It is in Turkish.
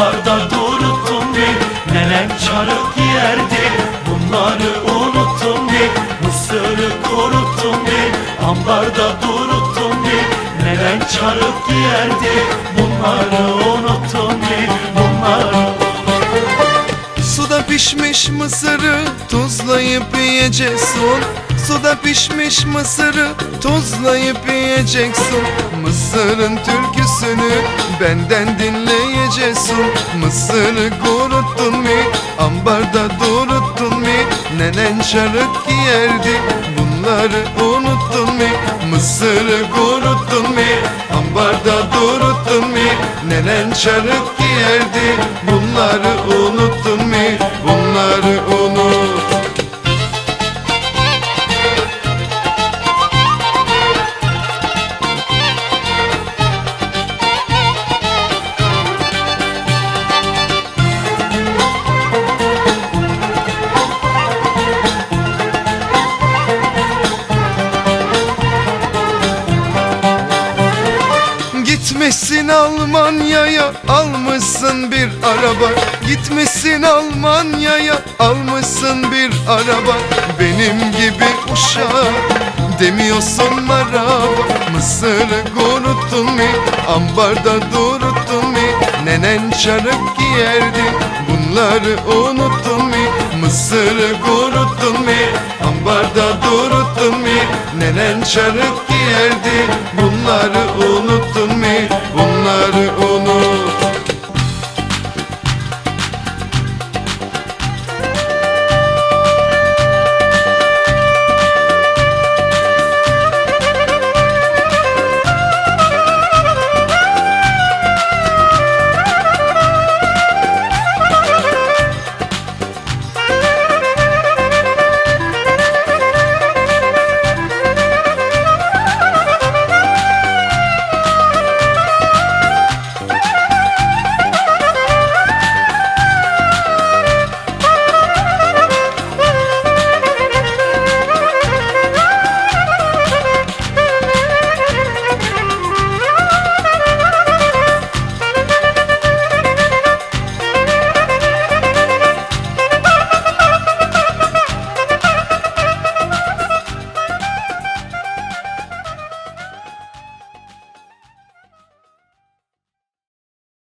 Yollarda duruttun bir Nenem çarık yerdi Bunları unuttun bir Mısırı kuruttun bir Ambarda duruttun bir Nenem çarık yerdi Bunları unuttun bir Bunları Suda pişmiş mısırı tuzlayıp yiyeceksin Suda pişmiş mısırı tuzlayıp yiyeceksin Mısırın türküsünü benden dinleyeceksin Mısırı kuruttun mi? Ambarda duruttun mi? Nenen çarık giyerdi Bunları unuttun mi? Mısırı kuruttun mi? Ambarda duruttun mi? Nenen çarık giyerdi Bunları unuttun mi? Bunları Gitmişsin Almanya'ya almışsın bir araba. Gitmişsin Almanya'ya almışsın bir araba. Benim gibi uşak demiyorsun merhaba Mısırı kuruttun mi ambarda duruttun mi Nenen çarık giyerdi bunları unuttun mi Mısırı kuruttun mi ambarda duruttun mi Nenen çarık giyerdi bunları unuttun Onları